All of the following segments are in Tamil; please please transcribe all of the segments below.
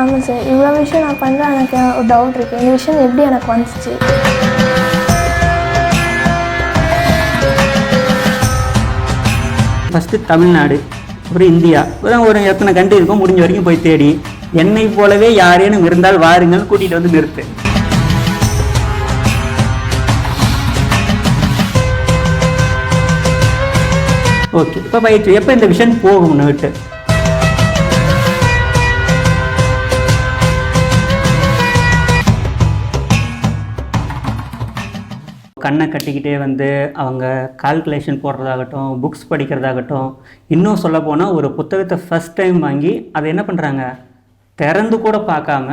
ஆமாம் சார் இவ்வளோ விஷயம் நான் பண்ணுறேன் எனக்கு ஒரு டவுட் இருக்குது இந்த விஷயம் எப்படி எனக்கு வந்துச்சு? ஃபஸ்ட்டு தமிழ்நாடு அப்புறம் இந்தியா. அப்புறம் ஒரு எத்தனை கண்ட்ரி இருக்கும் முடிஞ்ச வரைக்கும் போய் தேடி. என்னை போலவே யாரேனும் இருந்தால் வாருங்கள். கூட்டிகிட்டு வந்து நிறுத்து. ஓகே இப்போ பயிற்சி. எப்போ இந்த விஷன் போகும்? உன்னை விட்டு. கண்ணை கட்டிக்கிட்டே வந்து அவங்க கால்குலேஷன் போடுறதாகட்டும் புக்ஸ் படிக்கிறதாகட்டும் இன்னும் சொல்லப்போனால் ஒரு புத்தகத்தை ஃபஸ்ட் டைம் வாங்கி அதை என்ன பண்ணுறாங்க திறந்து கூட பார்க்காம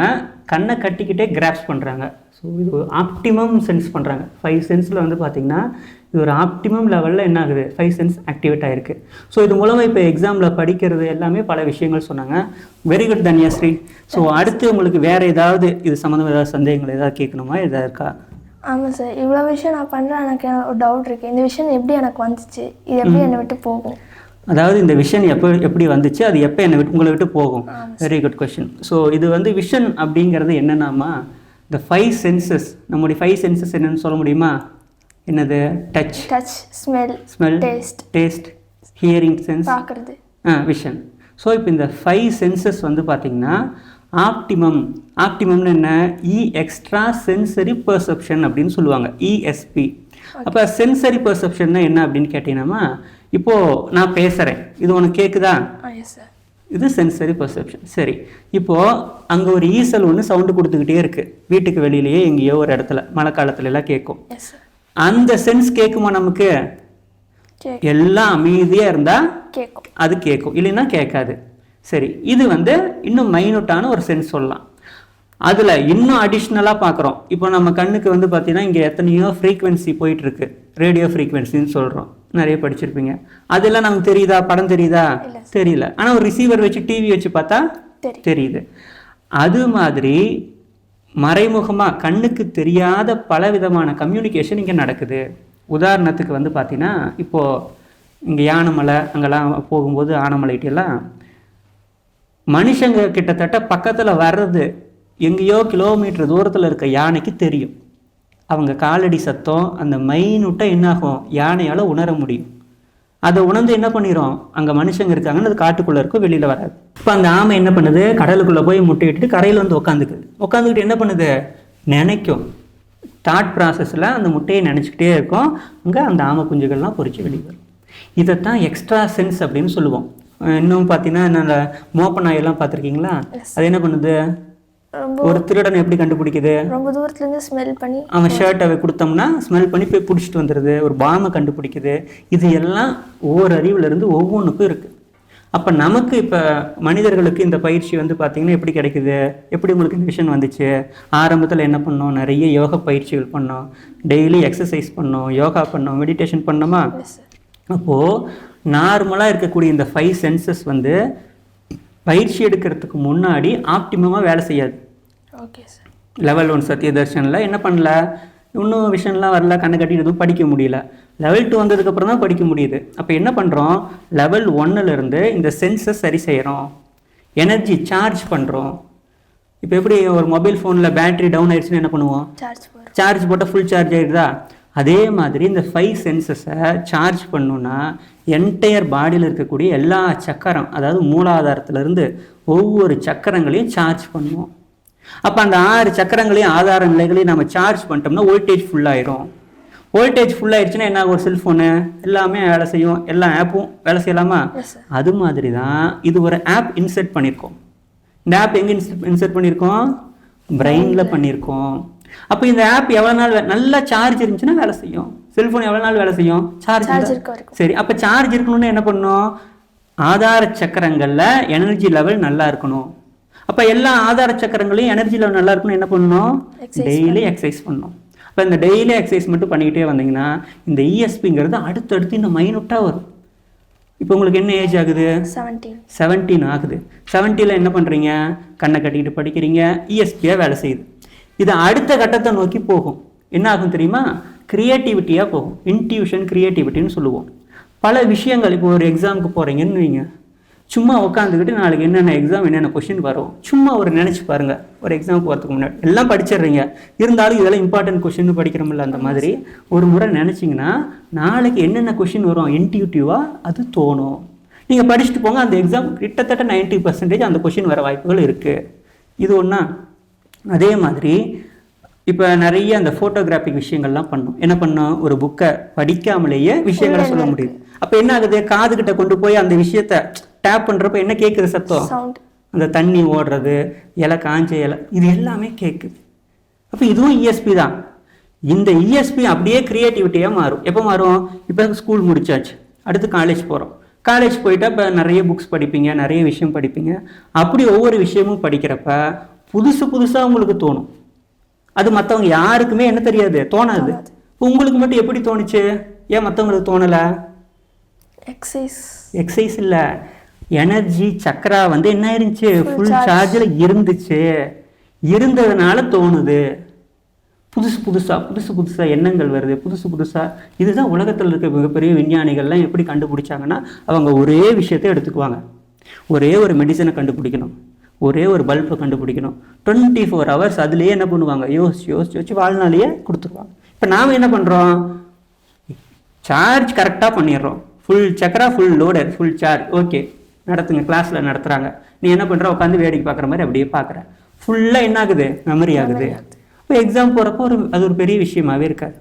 கண்ணை கட்டிக்கிட்டே கிராப்ஸ் பண்ணுறாங்க ஸோ இது ஆப்டிமம் சென்ஸ் பண்ணுறாங்க ஃபைவ் சென்ஸில் வந்து பார்த்திங்கன்னா இது ஒரு ஆப்டிமம் லெவலில் என்ன ஆகுது? ஃபைவ் சென்ஸ் ஆக்டிவேட் ஆகிருக்கு ஸோ இது மூலமாக இப்போ எக்ஸாமில் படிக்கிறது எல்லாமே பல விஷயங்கள் சொன்னாங்க. வெரி குட் தன்யாஸ்ரீ ஸோ அடுத்து உங்களுக்கு வேறு ஏதாவது இது சம்மந்தமாக ஏதாவது சந்தேகங்கள் ஏதாவது கேட்கணுமா? எதாவது இருக்கா? ஆமாம் சார் இவ்வளோ விஷயம் நான் பண்ணுறேன் எனக்கு ஒரு டவுட் இருக்குது இந்த விஷயம் எப்படி எனக்கு வந்துச்சு? இது எப்படி என்னை விட்டு போகும்? அதாவது இந்த விஷன் எப்போ எப்படி வந்துச்சு? அது எப்போ என்னை விட்டு உங்களை விட்டு போகும்? வெரி குட் கொஷின் ஸோ இது வந்து விஷன் அப்படிங்கிறது என்னென்னாமா இந்த ஃபைவ் சென்சஸ் நம்முடைய ஃபைவ் சென்சஸ் என்னன்னு சொல்ல முடியுமா? என்னது? Touch touch smell smell taste taste hearing sense பார்க்குறது. விஷன் ஸோ இப்போ இந்த ஃபைவ் சென்சஸ் வந்து பார்த்திங்கன்னா ஆப்டிமம். ஆப்டிமம்னு என்ன? இ எக்ஸ்ட்ரா சென்சரி பர்செப்ஷன் அப்படின்னு சொல்லுவாங்க. இஎஸ்பி அப்போ சென்சரி பர்செப்ஷன்னா என்ன அப்படின்னு கேட்டீங்கன்னா இப்போது நான் பேசுகிறேன் இது உனக்கு கேட்குதா இது சென்சரி பர்செப்ஷன் சரி. இப்போது அங்கே ஒரு ஈசல் ஒன்று சவுண்டு கொடுத்துக்கிட்டே இருக்குது வீட்டுக்கு வெளியிலேயே எங்கேயோ ஒரு இடத்துல. மழை காலத்துல எல்லாம் கேட்கும் அந்த சென்ஸ் கேட்குமா நமக்கு? கேக் எல்லாம் அமைதியாக இருந்தால் அது கேட்கும் இல்லைன்னா கேட்காது சரி இது வந்து இன்னும் மைனூட்டான ஒரு சென்ஸ் சொல்லலாம். அதில் இன்னும் அடிஷ்னலாக பார்க்குறோம் இப்போ நம்ம கண்ணுக்கு வந்து பார்த்தீங்கன்னா இங்கே எத்தனையோ ஃப்ரீக்வன்சி போயிட்டுருக்கு. ரேடியோ ஃப்ரீக்வன்சின்னு சொல்கிறோம் நிறைய படிச்சிருப்பீங்க. அதெல்லாம் நமக்கு தெரியுதா? படம் தெரியுதா. தெரியல. ஆனால் ஒரு ரிசீவர் வச்சு டிவி வச்சு பார்த்தா தெரியுது. அது மாதிரி மறைமுகமாக கண்ணுக்கு தெரியாத பல விதமான கம்யூனிகேஷன் இங்கே நடக்குது. உதாரணத்துக்கு வந்து பார்த்தீங்கன்னா இப்போது இங்கே யானைமலை அங்கெல்லாம் போகும்போது ஆனைமலைட்டெல்லாம் மனுஷங்க கிட்டத்தட்ட பக்கத்தில் வர்றது எங்கேயோ கிலோமீட்டர் தூரத்தில் இருக்க யானைக்கு தெரியும். அவங்க காலடி சத்தம் அந்த மைனூட்டாக என்னாகும்? யானையால் உணர முடியும். அதை உணர்ந்து என்ன பண்ணிடும் அங்கே மனுஷங்க இருக்காங்கன்னு அது காட்டுக்குள்ளே இருக்கும் வெளியில் வராது. இப்போ அந்த ஆமை என்ன பண்ணுது? கடலுக்குள்ளே போய் முட்டையிட்டு கரையில் வந்து உட்காந்துக்குது உட்காந்துக்கிட்டு என்ன பண்ணுது? நினைக்கும். தாட் ப்ராசஸில் அந்த முட்டையை நினச்சிக்கிட்டே இருக்கும். அங்கே அந்த ஆமை குஞ்சுகள்லாம் பொறிச்சு வெளியே வரும். இதைத்தான் எக்ஸ்ட்ரா சென்ஸ் அப்படின்னு சொல்லுவோம். இன்னும் பார்த்தீங்கன்னா என்னோட மோப்ப நாயெல்லாம் பார்த்துருக்கீங்களா அது என்ன பண்ணுது? ஒரு திருடன் எப்படி கண்டுபிடிக்குது? ரொம்ப தூரத்துலேருந்து ஸ்மெல் பண்ணி அவன் ஷர்ட்டை கொடுத்தோம்னா ஸ்மெல் பண்ணி போய் பிடிச்சிட்டு வந்துடுது ஒரு பாமை கண்டுபிடிக்குது. இது எல்லாம் ஒவ்வொரு அறிவுல இருந்து ஒவ்வொன்றுக்கும் இருக்குது அப்போ நமக்கு இப்போ மனிதர்களுக்கு இந்த பயிற்சி வந்து பார்த்திங்கன்னா எப்படி கிடைக்குது? எப்படி உங்களுக்கு இந்த விஷயம் வந்துச்சு? ஆரம்பத்தில் என்ன பண்ணோம்? நிறைய யோகா பயிற்சிகள் பண்ணோம். டெய்லி எக்ஸசைஸ் பண்ணோம். யோகா பண்ணோம். மெடிடேஷன் பண்ணோமா? அப்போது நார்மலாக இருக்கக்கூடிய இந்த ஃபைவ் சென்சஸ் வந்து பயிற்சி எடுக்கிறதுக்கு முன்னாடி ஆப்டிமமாக வேலை செய்யாது. ஓகே சார் லெவல் ஒன் சத்திய தர்ஷனில் என்ன பண்ணல? இன்னும் விஷயம்லாம் வரல கண்ணை கட்டிட்டு எதுவும் படிக்க முடியல. லெவல் டூ வந்ததுக்கப்புறம் தான் படிக்க முடியுது. அப்போ என்ன பண்ணுறோம் லெவல் இருந்து இந்த சென்ஸை சரி செய்கிறோம் எனர்ஜி சார்ஜ் பண்ணுறோம் இப்போ எப்படி ஒரு மொபைல் ஃபோனில் பேட்டரி டவுன் ஆயிடுச்சுன்னா என்ன பண்ணுவோம்? சார்ஜ் போட்டால் ஃபுல் சார்ஜ் ஆயிடுதா? அதே மாதிரி இந்த ஃபைவ் சென்சஸை சார்ஜ் பண்ணணுன்னா என்டையர் பாடியில் இருக்கக்கூடிய எல்லா சக்கரம் அதாவது மூலாதாரத்திலிருந்து ஒவ்வொரு சக்கரங்களையும் சார்ஜ் பண்ணுவோம். அப்போ அந்த ஆறு சக்கரங்களையும் ஆதார நிலைகளையும் நம்ம சார்ஜ் பண்ணிட்டோம்னா வோல்டேஜ் ஃபுல்லாயிரும் வோல்டேஜ் ஃபுல்லாகிடுச்சுன்னா என்ன ஒரு செல்ஃபோனு எல்லாமே வேலை செய்யும். எல்லா ஆப்பும் வேலை செய்யலாமா? அது மாதிரி தான் இது ஒரு ஆப் இன்செர்ட் பண்ணியிருக்கோம். இந்த ஆப் எங்கே இன்செர்ட் பண்ணியிருக்கோம்? பிரெயினில் பண்ணியிருக்கோம். அப்போ இந்த ஆப் எவ்வளோ நாள் நல்லா சார்ஜ் இருந்துச்சுன்னா வேலை செய்யும். செல்ஃபோன் எவ்வளோ நாள் வேலை செய்யும்? சார்ஜ் சரி அப்போ சார்ஜ் இருக்கணும்னு என்ன பண்ணணும் ஆதார சக்கரங்களில் எனர்ஜி லெவல் நல்லா இருக்கணும். அப்போ எல்லா ஆதார சக்கரங்களையும் எனர்ஜி லெவல் நல்லா இருக்கணும் என்ன பண்ணணும். டெய்லி எக்ஸசைஸ் பண்ணணும் அப்போ இந்த டெய்லி எக்ஸசைஸ் மட்டும் பண்ணிக்கிட்டே வந்தீங்கன்னா இந்த இஎஸ்பிங்கிறது அடுத்தடுத்து இந்த மைனூட்டாக வரும். இப்போ உங்களுக்கு என்ன ஏஜ் ஆகுது? செவன்டீன் செவன்டீன் ஆகுது. செவன்ட்டியில் என்ன பண்ணுறீங்க கண்ணை கட்டிக்கிட்டு படிக்கிறீங்க. இஎஸ்பியாக வேலை செய்யுது. இது அடுத்த கட்டத்தை நோக்கி போகும். என்ன ஆகும் தெரியுமா க்ரியேட்டிவிட்டியாக போகும். இன்ட்யூஷன் க்ரியேட்டிவிட்டின்னு சொல்லுவோம். பல விஷயங்கள் இப்போ ஒரு எக்ஸாமுக்கு போகிறீங்கன்னு வைங்க. சும்மா உட்காந்துக்கிட்டு நாளைக்கு என்னென்ன எக்ஸாம் என்னென்ன கொஷின் வரும்? சும்மா ஒரு நினச்சி பாருங்கள் ஒரு எக்ஸாம் போகிறதுக்கு முன்னாடி. எல்லாம் படிச்சிடுறீங்க. இருந்தாலும் இதெல்லாம் இம்பார்ட்டன்ட் கொஷின் படிக்கிறோம்ல அந்த மாதிரி. ஒரு முறை நினச்சிங்கன்னா நாளைக்கு என்னென்ன கொஷின் வரும்? இன்ட்யூட்டிவாக அது தோணும். நீங்கள் படிச்சுட்டு போங்க அந்த எக்ஸாம் கிட்டத்தட்ட 90% பர்சன்டேஜ் அந்த கொஷின் வர வாய்ப்புகள் இருக்குது இது ஒன்றா அதே மாதிரி இப்போ நிறைய அந்த ஃபோட்டோகிராஃபிக் விஷயங்கள்லாம் பண்ணோம். என்ன பண்ணோம்? ஒரு புக்கை படிக்காமலேயே விஷயங்களை சொல்ல முடியும். அப்போ என்ன ஆகுது? காது கிட்ட கொண்டு போய் அந்த விஷயத்த டேப் பண்ணுறப்ப என்ன கேட்குது சத்தம்? அந்த தண்ணி ஓடுறது இலை காஞ்ச இலை இது எல்லாமே கேட்குது அப்போ இதுவும் இஎஸ்பி தான். இந்த இஎஸ்பி அப்படியே க்ரியேட்டிவிட்டியாக மாறும். எப்போ மாறும்? இப்போ ஸ்கூல் முடிச்சாச்சு. அடுத்து காலேஜ் போகிறோம் காலேஜ் போயிட்டா இப்போ நிறைய புக்ஸ் படிப்பீங்க நிறைய விஷயம் படிப்பீங்க. அப்படி ஒவ்வொரு விஷயமும் படிக்கிறப்ப புதுசு புதுசாக உங்களுக்கு தோணும். அது மற்றவங்க யாருக்குமே என்ன தெரியாது தோணாது. உங்களுக்கு மட்டும் எப்படி தோணுச்சு? ஏன் மற்றவங்களுக்கு தோணலை? எக்ஸசைஸ் எக்ஸசைஸ் இல்லை. எனர்ஜி சக்கரா வந்து என்ன ஆயிருந்துச்சு ஃபுல் சார்ஜில் இருந்துச்சு. இருந்ததுனால தோணுது. புதுசு புதுசா புதுசு புதுசா எண்ணங்கள் வருது. புதுசு புதுசா இதுதான் உலகத்தில் இருக்க மிகப்பெரிய விஞ்ஞானிகள்லாம் எப்படி கண்டுபிடிச்சாங்கன்னா அவங்க ஒரே விஷயத்தை எடுத்துக்குவாங்க. ஒரே ஒரு மெடிசனை கண்டுபிடிக்கணும். ஒரே ஒரு பல்பை கண்டுபிடிக்கணும். டுவெண்ட்டி ஃபோர் ஹவர்ஸ் அதுலேயே என்ன பண்ணுவாங்க? யோசிச்சு யோசிச்சு யோசிச்சு வாழ்நாளையே கொடுத்துருவாங்க. இப்போ நாம் என்ன பண்ணுறோம் சார்ஜ் கரெக்டாக பண்ணிடுறோம். Full chakra full loader full charge okay நடத்துங்க. கிளாஸில் நடத்துகிறாங்க நீ என்ன பண்ணுற உட்காந்து வேடிக்கை பார்க்குற மாதிரி அப்படியே பார்க்குற. ஃபுல்லாக என்ன ஆகுது? மெமரி ஆகுது. இப்போ எக்ஸாம் போகிறப்போ ஒரு அது ஒரு பெரிய விஷயமாவே இருக்காது.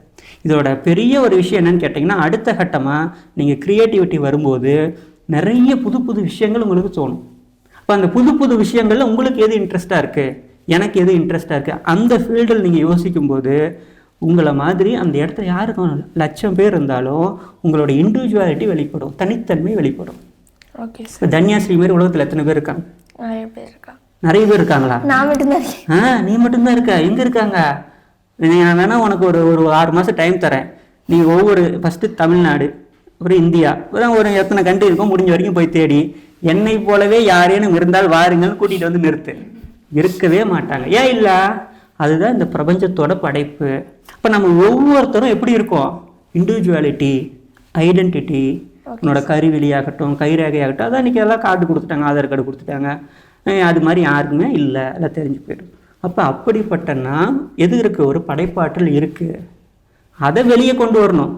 இதோட பெரிய ஒரு விஷயம் என்னன்னு கேட்டிங்கன்னா அடுத்த கட்டமாக நீங்கள் க்ரியேட்டிவிட்டி வரும்போது நிறைய புது புது விஷயங்கள் உங்களுக்கு தோணும். அப்போ அந்த புது புது விஷயங்கள்ல உங்களுக்கு எது இன்ட்ரெஸ்ட்டாக இருக்குது எனக்கு எது இன்ட்ரெஸ்ட்டாக இருக்குது அந்த ஃபீல்டில் நீங்கள் யோசிக்கும்போது உங்களை மாதிரி அந்த இடத்துல யாருக்கும் லட்சம் பேர் இருந்தாலும் உங்களோட இண்டிவிஜுவாலிட்டி வெளிப்படும். தனித்தன்மை வெளிப்படும். ஓகே இப்போ தன்யாஸ்ரீ மாதிரி உலகத்தில் எத்தனை பேர் இருக்காங்க? நிறைய பேர் இருக்கா நிறைய பேர் இருக்காங்களா? நான் மட்டும்தான் ஆ நீ மட்டும்தான் இருக்க. எங்கே இருக்காங்க? நான் வேணா உனக்கு ஒரு ஒரு ஆறு மாதம் டைம் தரேன். நீ ஒவ்வொரு ஃபஸ்ட்டு தமிழ்நாடு அப்புறம் இந்தியா அப்புறம் ஒரு எத்தனை கண்ட்ரி இருக்கும் முடிஞ்ச வரைக்கும் போய் தேடி. என்னை போலவே யாரேனும் இருந்தால் வாருங்கன்னு கூட்டிகிட்டு வந்து நிறுத்து. இருக்கவே மாட்டாங்க. ஏன் இல்லை? அதுதான் இந்த பிரபஞ்சத்தோட படைப்பு. அப்போ நம்ம ஒவ்வொருத்தரும் எப்படி இருக்கோம்? இண்டிவிஜுவாலிட்டி ஐடென்டிட்டி உன்னோட கருவிலியாகட்டும் கைரேகையாகட்டும் அதான் இன்றைக்கி எல்லாம் கார்டு கொடுத்துட்டாங்க ஆதார் கார்டு கொடுத்துட்டாங்க. அது மாதிரி யாருக்குமே இல்லை. எல்லாம் தெரிஞ்சு போயிடும். அப்போ அப்படிப்பட்ட நாம் எது இருக்குது ஒரு படைப்பாற்றல் இருக்குது அதை வெளியே கொண்டு வரணும்.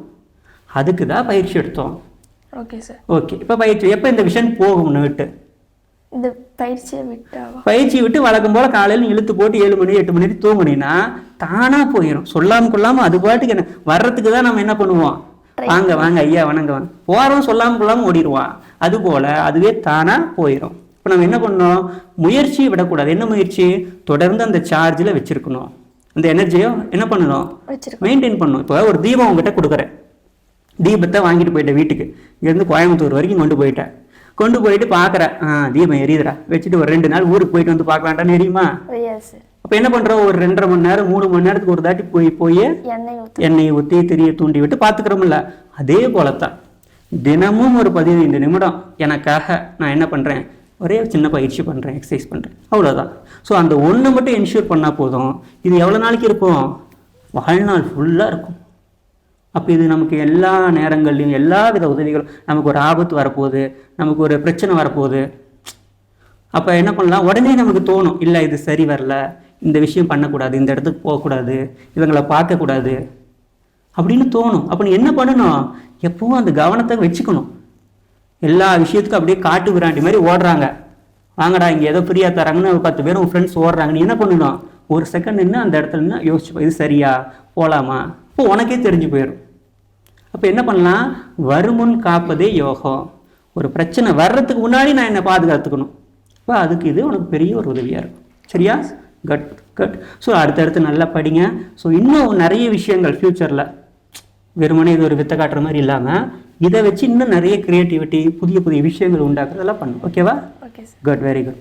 அதுக்கு தான் பயிற்சி எடுத்தோம். ஓகே சார் ஓகே இப்போ பயிற்சி எப்போ இந்த விஷன் போகும் உன்னை விட்டு இந்த பயிற்சியை விட்டாவா? பயிற்சி விட்டு வழக்கம் போல் காலையில் இழுத்து போட்டு ஏழு மணி எட்டு மணி தூங்குனீங்கன்னா தானாக போயிடும் சொல்லாம கொள்ளாமல் அது பாட்டுக்கு என்ன வர்றதுக்கு தான் நம்ம என்ன பண்ணுவோம்? வாங்க வாங்க ஐயா வணங்க வாங்க போகிறோம் சொல்லாம கொள்ளாமல் ஓடிடுவான் அதுபோல் அதுவே தானாக போயிடும் இப்போ நம்ம என்ன பண்ணோம் முயற்சியை விடக்கூடாது. என்ன முயற்சி? தொடர்ந்து அந்த சார்ஜில் வச்சிருக்கணும். அந்த எனர்ஜியை என்ன பண்ணணும்? மெயின்டைன் பண்ணணும். இப்போ ஒரு தீபம் உங்ககிட்ட கொடுக்குறேன். தீபத்தை வாங்கிட்டு போயிட்டேன் வீட்டுக்கு. இங்கேருந்து கோயம்புத்தூர் வரைக்கும் கொண்டு போயிட்டேன். கொண்டு போயிட்டு பார்க்குறேன். ஆ தீபம் எரியுதுடா. வச்சுட்டு ஒரு ரெண்டு நாள் ஊருக்கு போயிட்டு வந்து பார்க்கலான்டான்னு எரியுமா அப்போ என்ன பண்ணுறோம் ஒரு ரெண்டரை மணி நேரம் மூணு மணி நேரத்துக்கு ஒரு தாட்டி போய் போய் எண்ணெய் ஊற்று எண்ணெயை ஊற்றி திரியை தூண்டி விட்டு பார்த்துக்கிறோம்ல. அதே போல தான் தினமும் ஒரு பதினைந்து நிமிடம் எனக்காக நான் என்ன பண்ணுறேன் ஒரே சின்ன பயிற்சி பண்ணுறேன் எக்ஸசைஸ் பண்ணுறேன் அவ்வளோதான் ஸோ அந்த ஒன்று மட்டும் என்ஷூர் பண்ணால் போதும். இது எவ்வளோ நாளைக்கு இருக்கும்? வாழ்நாள் ஃபுல்லாக இருக்கும். அப்போ இது நமக்கு எல்லா நேரங்கள்லையும் எல்லா வித உதவிகளும் நமக்கு ஒரு ஆபத்து வரப்போகுது நமக்கு ஒரு பிரச்சனை வரப்போகுது. அப்போ என்ன பண்ணலாம்? உடனே நமக்கு தோணும் இல்லை இது சரி வரல இந்த விஷயம் பண்ணக்கூடாது இந்த இடத்துக்கு போகக்கூடாது இவங்களை பார்க்கக்கூடாது அப்படின்னு தோணும். அப்போ நீ என்ன பண்ணணும்? எப்பவும் அந்த கவனத்தை வச்சுக்கணும். எல்லா விஷயத்துக்கும் அப்படியே காட்டு விராண்டி மாதிரி ஓடுறாங்க. வாங்கடா இங்கே ஏதோ ஃப்ரீயாக தராங்கன்னு ஒரு பத்து பேர் உன் ஃப்ரெண்ட்ஸ் ஓடுறாங்க. நீ என்ன பண்ணணும்? ஒரு செகண்ட் நின்று அந்த இடத்துல நின்று யோசிச்சு இது சரியா? போகலாமா இப்போ உனக்கே தெரிஞ்சு போயிடும் அப்போ என்ன பண்ணலாம்? வருமுன் காப்பதே யோகம். ஒரு பிரச்சனை வர்றதுக்கு முன்னாடி நான் என்னை பாதுகாத்துக்கணும். அப்போ அதுக்கு இது உனக்கு பெரிய ஒரு உதவியாக இருக்கும். சரியா? Cut cut. ஸோ அடுத்தடுத்து நல்லா படிங்க. ஸோ இன்னும் நிறைய விஷயங்கள் ஃப்யூச்சரில் வெறுமனே இது ஒரு வித்தை காட்டுற மாதிரி இல்லாமல் இதை வச்சு இன்னும் நிறைய க்ரியேட்டிவிட்டி புதிய புதிய விஷயங்கள் உண்டாக்குறதெல்லாம் பண்ணும். ஓகேவா குட் வெரி குட்